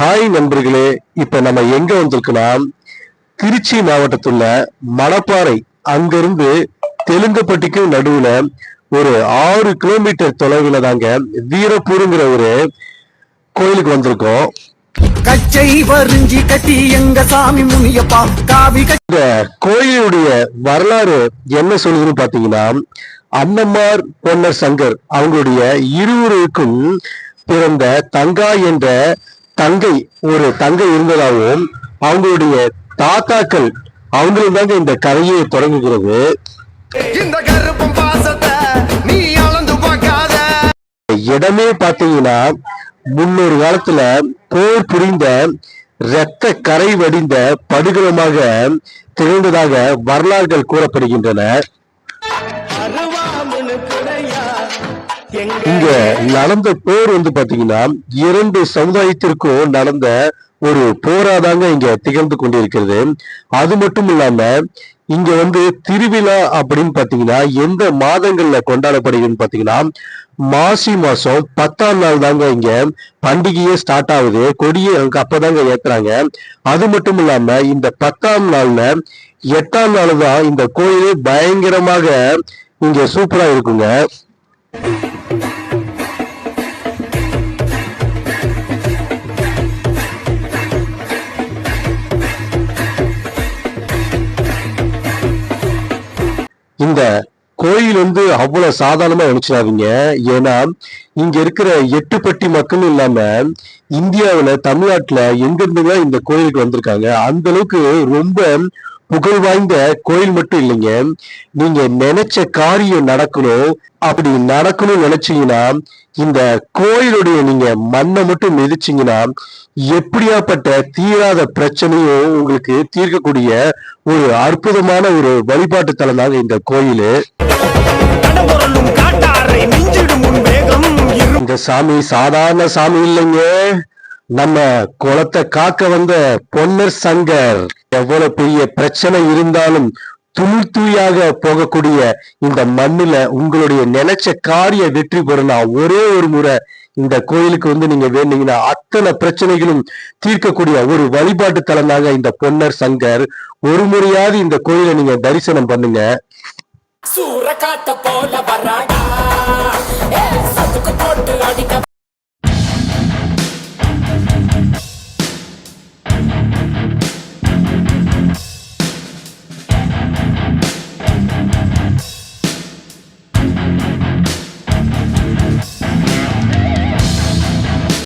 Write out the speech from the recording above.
Hi நண்பர்களே இப்ப நம்ம எங்க வந்திருக்கோம்னா திருச்சி மாவட்டத்துல மணப்பாறை. அங்கிருந்து தெலுங்குப்பட்டிக்கும் நடுவுல ஒரு ஆறு கிலோமீட்டர் தொலைவுல தாங்க வீரப்பூருங்கிற ஒரு கோயிலுக்கு வந்திருக்கோம். கச்சை வரிஞ்சி கட்டி எங்க சாமி முனியப்பா? காவி இந்த கோயிலுடைய வரலாறு என்ன சொல்லுதுன்னு பாத்தீங்கன்னா அன்னமார் பொன்னர் சங்கர் அவங்களுடைய இருவருக்கும் பிறந்த தங்கா என்ற தங்கை ஒரு தங்கை இருந்ததாகவும் அவங்களுடைய தாத்தாக்கள் அவங்களும் தாங்க இந்த கதையை தொடங்குகிறது. இந்த கருப்பம் பாசத்தை நீ அளந்து பார்க்காத. இடமே பாத்தீங்கன்னா முன்னொரு காலத்துல போர் புரிந்த இரத்த கரை வடிந்த படுகளமாக திகழ்ந்ததாக வரலாறுகள் கூறப்படுகின்றன. இங்க நடந்த போர் வந்து பாத்தீங்கன்னா இரண்டு சமுதாயத்திற்கும் நடந்த ஒரு போராதாங்க இங்க திகழ்ந்து கொண்டிருக்கிறது. அது மட்டும் இல்லாம இங்க வந்து திருவிழா அப்படின்னு பாத்தீங்கன்னா எந்த மாதங்கள்ல கொண்டாடப்படுகிறதுன்னு பாத்தீங்கன்னா மாசி மாசம் பத்தாம் நாள் தாங்க இங்க பண்டிகையே ஸ்டார்ட் ஆகுது. கொடியை அங்க அப்பதாங்க ஏத்துறாங்க. அது மட்டும் இல்லாம இந்த பத்தாம் நாள்ல எட்டாம் நாள் தான் இந்த கோயிலே பயங்கரமாக இங்க சூப்பரா இருக்குங்க. இந்த கோயில் வந்து அவ்வளவு சாதாரணமா நினைச்சிடாதீங்க. ஏன்னா இங்க இருக்கிற எட்டுப்பட்டி மக்கள் இல்லாம இந்தியாவுல தமிழ்நாட்டுல எங்கிருந்துதான் இந்த கோயிலுக்கு வந்திருக்காங்க. அந்த அளவுக்கு ரொம்ப புகழ் வாய்ந்த கோயில் மட்டும் இல்லைங்க. நீங்க நினைச்ச காரியம் நடக்கணும். அப்படி நடக்கணும்னு நினைச்சீங்கன்னா இந்த கோயிலுடைய நீங்க மண்ணை மட்டும் மிதிச்சீங்கன்னா எப்படியாப்பட்ட தீராத பிரச்சனையும் உங்களுக்கு தீர்க்கக்கூடிய ஒரு அற்புதமான ஒரு வழிபாட்டு தலம் தாங்க இந்த கோயிலு. இந்த சாமி சாதாரண சாமி இல்லைங்க. நம்ம குளத்தை காக்க வந்த பொன்னர் சங்கர் எவ்வளவு பெரிய பிரச்சனை இருந்தாலும் துள் தூயாக போகக்கூடிய இந்த மண்ணுல உங்களுடைய நினைச்ச காரிய வெற்றி பெறலாம் ஒரே ஒரு முறை இந்த கோயிலுக்கு வந்து நீங்க வேண்டீங்கன்னா அத்தனை பிரச்சனைகளும் தீர்க்கக்கூடிய ஒரு வழிபாட்டு தலமாக இந்த பொன்னர் சங்கர் ஒரு முறையாவது இந்த கோயிலை நீங்க தரிசனம் பண்ணுங்க. சூற காத்த போல வராடா.